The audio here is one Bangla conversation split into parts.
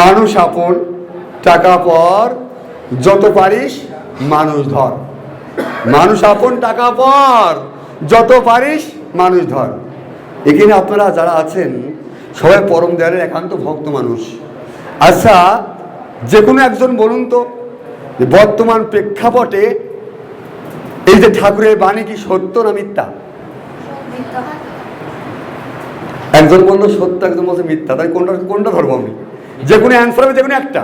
মানুষ আপন টাকা পর যত পারিস মানুষ ধর। মানুষ আপন টাকা পর যত পারিস মানুষ ধর। এখানে আপনারা যারা আছেন সবাই পরম দয়ালের একান্ত ভক্ত মানুষ। আচ্ছা যে কোনো একজন বলুন তো বর্তমান প্রেক্ষাপটে এই যে ঠাকুরের বাণী কি সত্য না মিথ্যা? একজন বলল সত্য একজন বলছে মিথ্যা তাই কোনটা কোনটা ধরবো আমি? যে কোনো অ্যান্সার হবে যে কোনো একটা।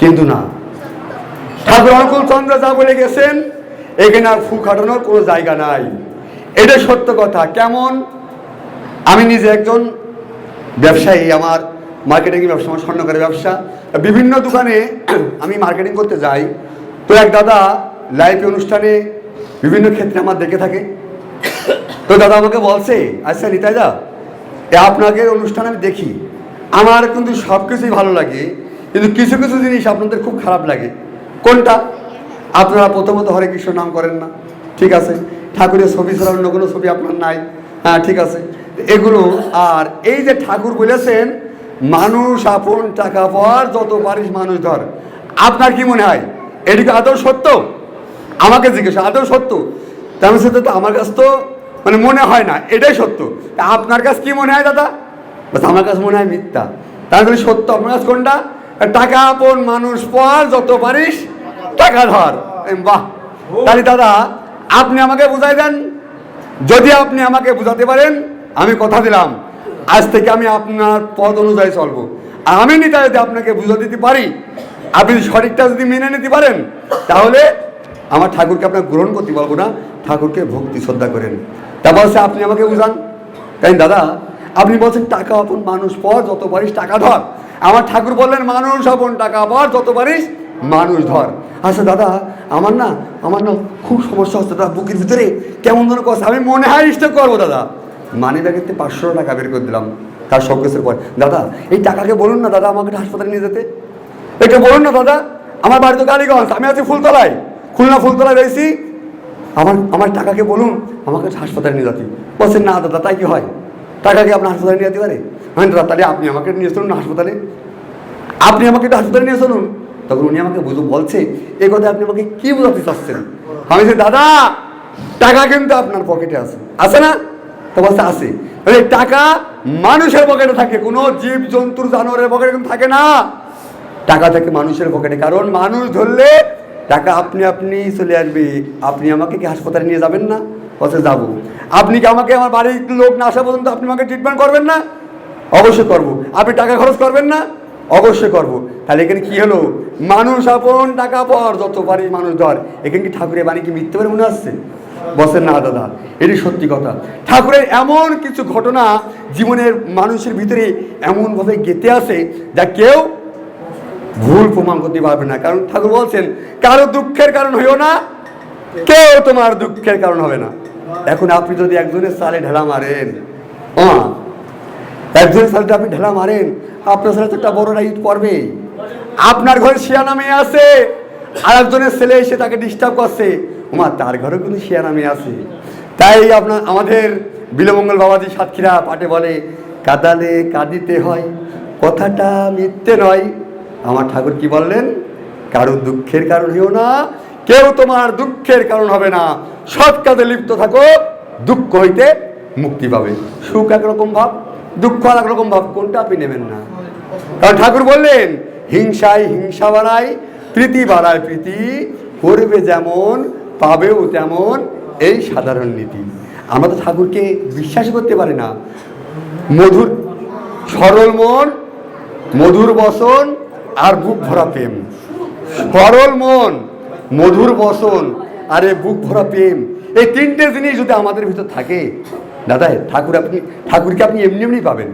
কিন্তু না। ঠাকুর অনুকূল চন্দ্র যা বলে গেছেন, এখানে আর ফু খাটানোর কোনো জায়গা নাই। এটা সত্য কথা। কেমন? আমি নিজে একজন ব্যবসায়ী, আমার মার্কেটিং ব্যবসা, আমার স্বর্ণকারের ব্যবসা। বিভিন্ন দোকানে আমি মার্কেটিং করতে যাই। তো এক দাদা লাইভ অনুষ্ঠানে বিভিন্ন ক্ষেত্রে আমার দেখে থাকে। তো দাদা আমাকে বলছে আচ্ছা নিতাই দা আপনাদের অনুষ্ঠান আমি দেখি। আমার কিন্তু সব কিছুই ভালো লাগে, কিন্তু কিছু কিছু জিনিস আপনাদের খুব খারাপ লাগে। কোনটা? আপনারা প্রথমত হরে কৃষ্ণ নাম করেন না। ঠিক আছে? ঠাকুরের ছবি ছাড়া অন্য কোনো ছবি আপনার নাই। হ্যাঁ ঠিক আছে? এগুলো, আর এই যে ঠাকুর বলেছেন, মানুষ আপন টাকা পর যত পারিস মানুষ ধর। আপনার কি মনে হয়? এটি কি আদৌ সত্য? আমাকে জিজ্ঞেস, আদৌ সত্য? তেমন সাথে তো আমার কাছে তো মানে মনে হয় না, এটাই সত্য। তা আপনার কাছে কি মনে হয় দাদা? বাস আমার কাছে মনে হয় মিথ্যা। তাহলে সত্য আপনার কাছে কোনটা টাকা আপন মানুষ পর যত পারিস, টাকা ধর। বাহ। তাহলে দাদা, আপনি আমাকে বুঝাই দেন। যদি আপনি আমাকে বুঝাতে পারেন, আমি কথা দিলাম। আজ থেকে আমি আপনার পদ অনুযায়ী চলবো। আর আমি নিতে যদি আপনাকে বুঝে দিতে পারি, আপনি সঠিকটা যদি মেনে নিতে পারেন, তাহলে আমার ঠাকুরকে আপনার গ্রহণ করতে পারব না। ঠাকুরকে ভক্তি শ্রদ্ধা করেন। তারপর সে আপনি আমাকে বুঝান। তাই দাদা আপনি বলছেন টাকা আপন মানুষ পর, যত পারিস টাকা ধর। আমার ঠাকুর বললেন, মানুষ আপন টাকা পর, যত পারিস মানুষ ধর। আচ্ছা দাদা, আমার না আমার না খুব সমস্যা হচ্ছে, দাদা, বুকের ভিতরে কেমন ধরনের কথা আমি মনে হয় স্টক করব, দাদা। মানি ব্যাগেতে পাঁচশো টাকা বের করে দিলাম, তার সব কিছুর পর। দাদা, এই টাকাকে বলুন না, দাদা, আমাকে হাসপাতালে নিয়ে যেতে। এটা বলুন না, দাদা, আমার বাড়ি তো আমি আছি ফুলতলায়। খুলনা ফুলতলায় রয়েছি। আমার আমার টাকাকে বলুন, আমাকে হাসপাতালে নিয়ে যেতে। বলছেন, না, দাদা, তাই কি হয়? টাকাকে আপনার হাসপাতালে নিয়ে যেতে পারে? হ্যাঁ তাহলে আপনি আমাকে নিয়ে চলুন হাসপাতালে। আপনি আমাকে একটু হাসপাতালে নিয়ে চলুন। তখন উনি আমাকে বুঝো বলছে এই কথা আপনি আমাকে কি বোঝাতে চাচ্ছেন? আমি বলছি, দাদা, টাকা কিন্তু আপনার পকেটে আছে। আছে না? তো বলছে, আছে। টাকা মানুষের পকেটে থাকে, কোনো জীব জন্তুর জানোয়ারের পকেটে কিন্তু থাকে না। টাকা থাকে মানুষের পকেটে, কারণ মানুষ ধরলে টাকা আপনি আপনি চলে আসবে। আপনি আমাকে কি হাসপাতালে নিয়ে যাবেন না? বলছে যাব। আপনি কি আমাকে আমার বাড়ির লোক না আসা পর্যন্ত আপনি আমাকে ট্রিটমেন্ট করবেন না? অবশ্যই করব। আপনি টাকা খরচ করবেন না? অবশ্যই করব। তাহলে এখানে কি হলো? মানুষ আপন, টাকা পর, যত পারি মানুষ ধর। এখানে কি ঠাকুরের বাণী কি মিথ্যে বলে মনে আসছে বসেন না, দাদা। এটি সত্যি কথা। ঠাকুরের এমন কিছু ঘটনা জীবনের মানুষের ভিতরে এমনভাবে গেতে আসে যা কেউ ভুল প্রমাণ করতে পারবে না। কারণ ঠাকুর বলছেন, কারও দুঃখের কারণ হইও না, কেউ তোমার দুঃখের কারণ হবে না। এখন আপনি যদি একজনের সালে ঢেলা মারেন একজনের সালটা আপনি ঢেলা মারেন, আপনার সালে তো একটা বড় রাইট করবে। আপনার ঘরে শিয়ানা মেয়ে আছে আর একজনের ছেলে এসে তাকে ডিস্টার্ব করছে। ওমা তার ঘরেও কিন্তু শিয়ানা মেয়ে আছে। তাই আপনার, আমাদের বিলমঙ্গল বাবাজি সাতক্ষীরা পাটে বলে, কাদালে কাঁদিতে হয়, কথাটা মিথ্যে নয়। আমার ঠাকুর কি বললেন? কারও দুঃখের কারণ হইও না, কেউ তোমার দুঃখের কারণ হবে না। সৎ কাজে লিপ্ত থাকো, দুঃখ হইতে মুক্তি পাবে। সুখ একরকম ভাব, দুঃখ আর একরকম ভাব, কোনটা আপনি নেবেন না। কারণ ঠাকুর বললেন, হিংসায় হিংসা বাড়ায়, প্রীতি বাড়ায় প্রীতি, করবে যেমন, পাবেও তেমন, এই সাধারণ নীতি। আমরা তো ঠাকুরকে বিশ্বাস করতে পারি না। মধুর, সরল মন, মধুর বসন, আর বুক ভরা প্রেম। সরল মন, মধুর বসন আর বুক ভরা প্রেম। এই তিনটে জিনিস যদি আমাদের ভিতর থাকে, দাদা, ঠাকুর আপনি, ঠাকুরকে আপনি এমনি এমনি পাবেন।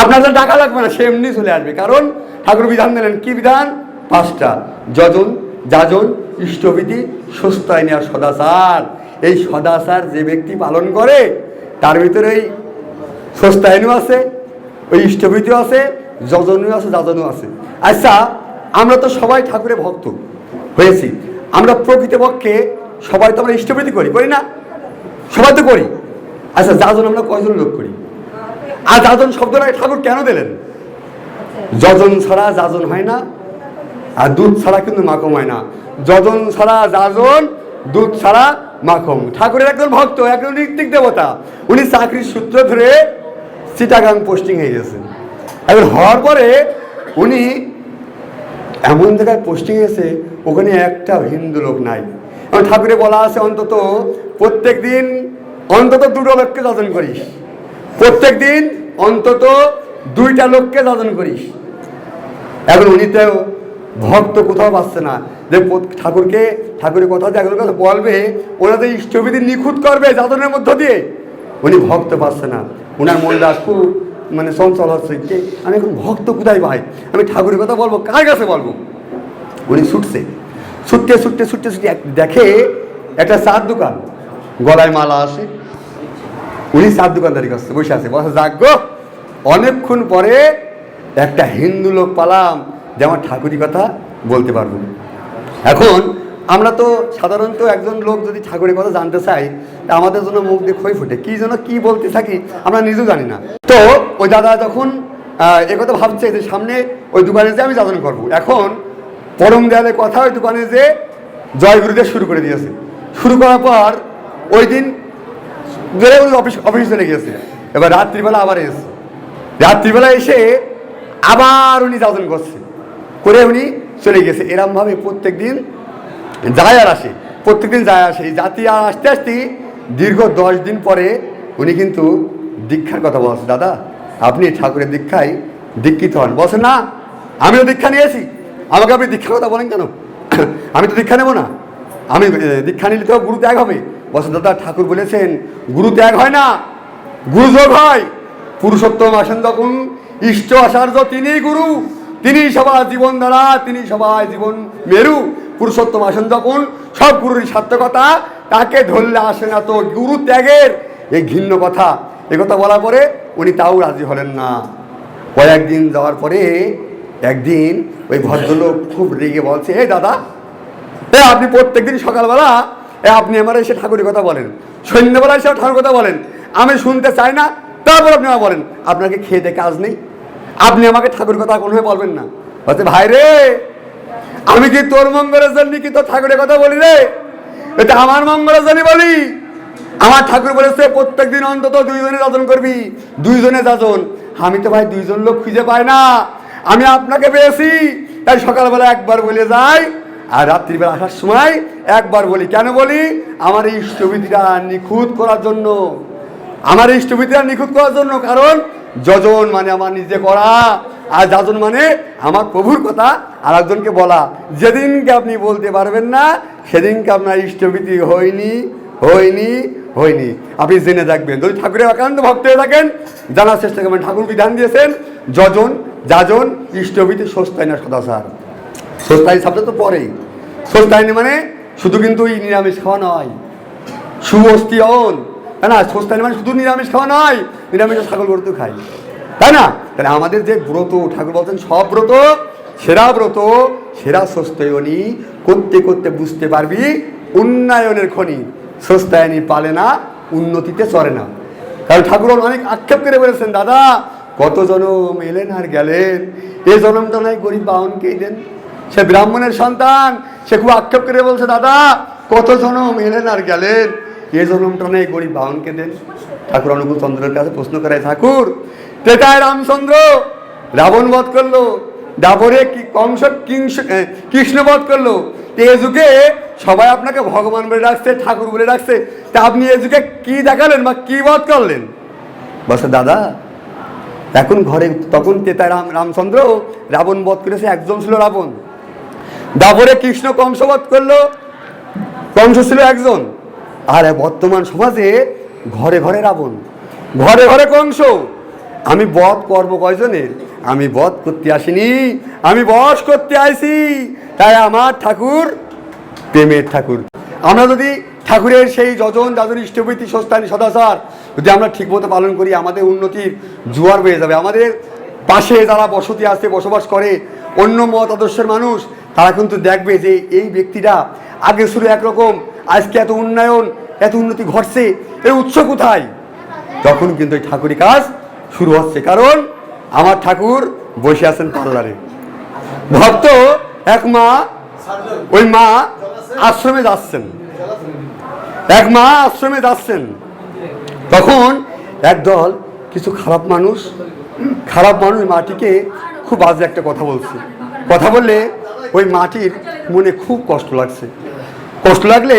আপনার তো টাকা লাগবে না, সে এমনি চলে আসবে। কারণ ঠাকুর বিধান দিলেন, কি বিধান? পাঁচটা। যজন, যাজন ইষ্টবিধি সুস্থায়নী আর সদাচার। এই সদাচার যে ব্যক্তি পালন করে, তার ভিতরে এই সস্তায়নও আছে, ওই ইষ্টভীতিও আছে, যজনও আছে, যাজনও আছে। আচ্ছা আমরা তো সবাই ঠাকুরের ভক্ত, হয়েছি। আমরা প্রকৃতপক্ষে সবাই তো আমরা ইষ্টভীতি করি করি না? সবাই তো করি। আচ্ছা যাজন আমরা কয়জন লোক করি? আর যাজন শব্দটা ঠাকুর কেন দিলেন? যজন ছাড়া যাজন হয় না, আর দুধ ছাড়া কিন্তু মাখম হয় না। যজন ছাড়া যাজন, দুধ ছাড়া মাখম। ঠাকুরের একজন ভক্ত, একজন ঋত্বিক দেবতা, উনি চাকরির সূত্র ধরে চিটাগাং পোস্টিং হয়ে গেছেন। এখন হওয়ার পরে উনি এমন জায়গায় পোস্টিং এসে ওখানে একটা হিন্দু লোক নাই। কারণ ঠাকুরে বলা আছে, অন্তত প্রত্যেক দিন অন্তত দুটো লোককে যজন করিস। প্রত্যেক দিন অন্তত দুইটা লোককে যজন করিস। এখন উনি তো ভক্ত কোথাও পাচ্ছে না। যে ঠাকুরকে, ঠাকুরের কথা যে একজনের কথা বলবে ওনাদের ইষ্টবিধি নিখুঁত করবে যাদনের মধ্য দিয়ে, উনি ভক্ত পাচ্ছে না। ওনার মনটা খুব মানে চঞ্চল হচ্ছে। আমি এখন ভক্ত কোথায় ভাই? আমি ঠাকুরের কথা বলব, কার কাছে বলব? উনি ছুটছে। ছুটতে ছুটতে ছুটতে ছুটতে দেখে একটা চার দোকান, গলায় মালা আসে। উনি চার দোকানদারি করছে, বসে আছে। বসে যাক অনেকক্ষণ পরে একটা হিন্দু লোক পালাম, যে আমার ঠাকুরি কথা বলতে পারব এখন আমরা তো সাধারণত একজন লোক যদি ঠাকুরের কথা জানতে চাই, তা আমাদের জন্য মুখ দিয়ে খই ফুটে। কী যেন কী বলতে থাকি, আমরা নিজেও জানি না। তো ওই দাদা যখন আহ, এ কথা ভাবছে যে সামনে ওই দোকানে যে আমি যাজন করব। এখন পরম দেয়ালের কথা ওই দোকানে যে জয় গুরুদেব শুরু করে দিয়েছে। শুরু করার পর ওই দিন অফিস অফিস চলে গেছে এবার রাত্রিবেলা আবার এসে রাত্রিবেলা এসে আবার উনি যাজন করছে। করে উনি চলে গেছে এরমভাবে প্রত্যেক দিন যায় আর আসে। প্রত্যেক দিন যায় আসে। জাতি আর আসতে আসতে দীর্ঘ দশ দিন পরে উনি কিন্তু দীক্ষার কথা বলছে দাদা আপনি ঠাকুরের দীক্ষায় দীক্ষিত হন। বলছেন, না, আমিও দীক্ষা নিয়েছি। আমাকে আপনি দীক্ষার কথা বলেন কেন? আমি তো দীক্ষা নেব না। আমি দীক্ষা নিলে তো গুরু ত্যাগ হবে। বলছেন, দাদা, ঠাকুর বলেছেন, গুরু ত্যাগ হয় না গুরুযোগ হয়। পুরুষোত্তম আসেন তখন ইষ্ট আচার্য তিনি গুরু তিনি সবার জীবন দ্বারা তিনি সবাই জীবন মেরু। পুরুষোত্তম আসেন যখন, সব গুরুর সার্থকতা তাকে ধরলে আসে না তো গুরু ত্যাগের। এই ঘিন্ন কথা। এ কথা বলার পরে উনি তাও রাজি হলেন না। কয়েকদিন যাওয়ার পরে একদিন ওই ভদ্রলোক খুব রেগে বলছে, এই দাদা এ আপনি প্রত্যেকদিন সকালবেলা এ আপনি আমার এসে ঠাকুরের কথা বলেন, সন্ধ্যেবেলা এসে ঠাকুর কথা বলেন, আমি শুনতে চাই না, তারপর আপনি আমার বলেন, আপনাকে খেয়ে দিয়ে কাজ নেই, আপনি আমাকে ঠাকুর কথা কোনোভাবে বলবেন না। বলছে, ভাই রে, আমি কি তোর মঙ্গলের জন্য কি তোর ঠাকুরের কথা বলি রে? এটা আমার মঙ্গলের জন্য বলি। আমার ঠাকুর বলেছে, প্রত্যেকদিন অন্তত দুইজনে যাজন করবি। দুইজনে যাজন। আমি তো ভাই দুইজন লোক খুঁজে পাই না। আমি আপনাকে পেয়েছি। তাই সকালবেলা একবার বলে যাই আর রাত্রিবেলা আসার সময় একবার বলি। কেন বলি? আমার এই ইষ্টবিধিটা নিখুঁত করার জন্য। আমার ইষ্টবিধিটা নিখুঁত করার জন্য কারণ যজন মানে আমার নিজে করা আর যাজন মানে আমার প্রভুর কথা আর একজনকে বলা। যেদিনকে আপনি বলতে পারবেন না, সেদিনকে আপনার ইষ্টবিধি হয়নি হয়নি। হয়নি। আপনি জেনে দেখবেন যদি ঠাকুরের একান্ত ভক্ত হয়ে থাকেন, জানার চেষ্টা করবেন। ঠাকুর বিধান দিয়েছেন, যজন, যাজন ইষ্টবিধি সস্তায় না সদাচার। সস্তায়নী শব্দ তো পরেই। সস্তায়নী মানে শুধু কিন্তু ওই নিরামিষ খাওয়া নয়। সুবস্তিয়ন তাই না সস্তায়নী মানে শুধু নিরামিষ খাওয়া নয়, নিরামিষ ছাগল গরু তো খাই তাই না? তাহলে আমাদের যে ব্রত, ঠাকুর বলছেন, সব ব্রত, সেরা ব্রত, সেরা সস্তায়নী করতে করতে বুঝতে পারবি, উন্নয়নের খনি। সস্তায়নী পালে না, উন্নতিতে চলে না। কারণ ঠাকুর অনেক আক্ষেপ করে বলেছেন, দাদা, কত জনম এলেন আর গেলেন? এ জনমটা নয় গরিব বাহনকেই দেন। সে ব্রাহ্মণের সন্তান, সে খুব আক্ষেপ করে বলছে, দাদা, কত জনম এলেন আর গেলেন? এ জনমটা নেই গরিব বাহনকে দেন। ঠাকুর অনুকূল চন্দ্রের কাছে প্রশ্ন করে ঠাকুর তেতায় রামচন্দ্র, রাবণ বধ করল, ডাবরে কংস কৃষ্ণ বধ করল। এ যুগে সবাই আপনাকে ভগবান বলে ডাকছে, ঠাকুর বলে ডাকছে। তা আপনি এ যুগে কি দেখালেন বা কি বধ করলেন? বলছে, দাদা, এখন ঘরে তখন তেতা রাম, রামচন্দ্র রাবণ বধ করেছে, একজন ছিল রাবণ। দাবরে কৃষ্ণ কংস বধ করল, কংস ছিল একজন। আর বর্তমান সমাজে ঘরে ঘরে রাবণ, ঘরে ঘরে কংস। আমি বধ করব কয়জনের? আমি বধ করতে আসিনি, আমি বস করতে আইছি। তাই আমার ঠাকুর প্রেমের ঠাকুর। আমরা যদি ঠাকুরের সেই যজন যাজন ইষ্টপীতি সস্তানি সদাচার যদি আমরা ঠিকমতো পালন করি, আমাদের উন্নতির জোয়ার হয়ে যাবে। আমাদের পাশে যারা বসতি আছে, বসবাস করে, অন্য মত আদর্শের মানুষ, তারা কিন্তু দেখবে যে এই ব্যক্তিটা আগে শুরু একরকম, আজকে এত উন্নয়ন, এত উন্নতি ঘটছে এর উৎস কোথায়? তখন কিন্তু এই ঠাকুরি কাজ শুরু হচ্ছে। কারণ আমার ঠাকুর বসে আছেন পার্লারে। ভক্ত এক মা, ওই মা আশ্রমে যাচ্ছেন। এক মা আশ্রমে যাচ্ছেন। তখন একদল কিছু খারাপ মানুষ খারাপ মানুষ মাটিকে খুব বাজে একটা কথা বলছে। কথা বললে ওই মাটির মনে খুব কষ্ট লাগছে। কষ্ট লাগলে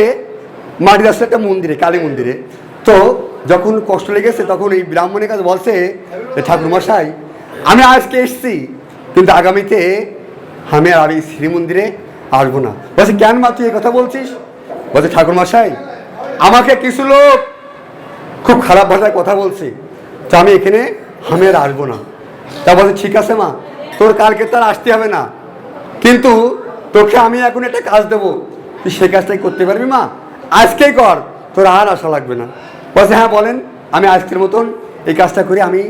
মাটি যাচ্ছে একটা মন্দিরে, কালী মন্দিরে। তো যখন কষ্ট লেগেছে, তখন এই ব্রাহ্মণের কাছে বলছে ঠাকুরমশাই, আমি আজকে এসছি, কিন্তু আগামীতে আমি আর এই শ্রীমন্দিরে আসব না। বলছে, কেন মা তুই কথা বলছিস? বলছে ঠাকুরমশাই আমাকে কিছু লোক খুব খারাপ ভাষায় কথা বলছে, তো আমি এখানে আমি আর আসব না। তা বলছে, ঠিক আছে মা, তোর কালকে তার আসতে হবে না। কিন্তু তোকে আমি এখন একটা কাজ দেবো। তুই সেই কাজটাই করতে পারবি মা। আজকেই কর, তোর আর আসা লাগবে না। বলছে হ্যাঁ বলেন, আমি আজকের মতন এই কাজটা করে আমি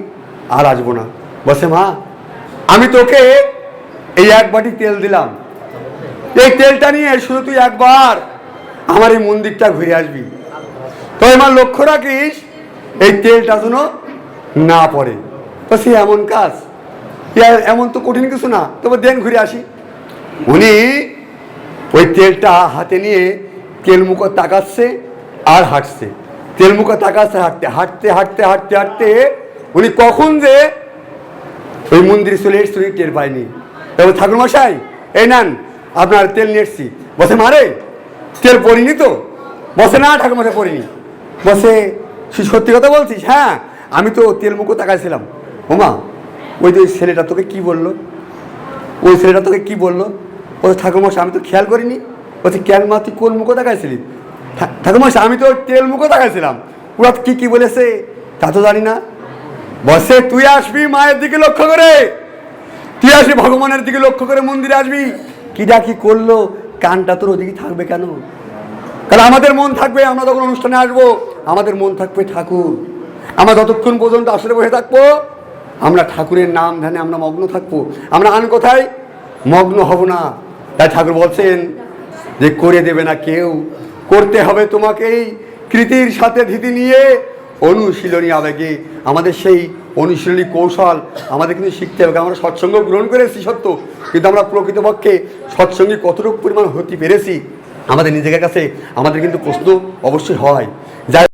আর আসব না। বলছে, মা, আমি তোকে এই এক বাটি তেল দিলাম। এই তেলটা নিয়ে শুধু তুই একবার আমার এই মন্দিরটা ঘুরে আসবি। তো আমার লক্ষ্য রাখিস, এই তেলটা যেন না পড়ে। তো সে এমন কাজ। এমন তো কঠিন কিছু না। তবে দেন ঘুরে আসি। উনি ওই তেলটা হাতে নিয়ে তেল মুখো তাকাচ্ছে আর হাঁটছে। তেল মুখো তাকাচ্ছে, হাঁটতে হাঁটতে হাঁটতে হাঁটতে হাঁটতে উনি কখন যে ওই মন্দিরে চলে এসছে টের পায়নি। তবে ঠাকুরমশাই, এই নেন আপনার তেল নিয়ে এসছি। বসে মারে তেল পড়িনি তো? বসে না, ঠাকুরমশাই পড়িনি। বসে সত্যি কথা বলছিস? হ্যাঁ আমি তো তেল মুখো তাকাইছিলাম। ওমা ওই যে ওই ছেলেটা তোকে কি বলল? ওই ছেলেটা তোকে কি বলল? ও ঠাকুরমশাই, আমি তো খেয়াল করিনি। বলছি, কেন মা, তুই কোন মুখো তাকাইছিলি? ঠা- ঠাকুরমশাই, আমি তো তেল মুখো তাকাইছিলাম। ওরা কি কি বলেছে? তা তো জানি না। বসে তুই আসবি মায়ের দিকে লক্ষ্য করে। তুই আসবি ভগবানের দিকে লক্ষ্য করে মন্দিরে আসবি। কিটা কি করল? কানটা তোর ওদিকে থাকবে কেন? কারণ আমাদের মন থাকবে, আমরা যখন অনুষ্ঠানে আসব। আমাদের মন থাকবে ঠাকুর। আমরা যতক্ষণ পর্যন্ত আসলে বসে থাকব, আমরা ঠাকুরের নাম ধ্যানে আমরা মগ্ন থাকব। আমরা আন কোথায় মগ্ন হব না। তাই ঠাকুর বলছেন যে, করে দেবে না কেউ। করতে হবে তোমাকেই কৃতির সাথে ধীতি নিয়ে অনুশীলনী আবেগে। আমাদের সেই অনুশীলনী কৌশল আমাদের কিন্তু শিখতে হবে। আমরা সৎসঙ্গ গ্রহণ করেছি সত্য, কিন্তু আমরা প্রকৃতপক্ষে সৎসঙ্গে কতটুকু পরিমাণ হতে পেরেছি, আমাদের নিজেদের কাছে আমাদের কিন্তু প্রশ্ন অবশ্যই হয়। যাই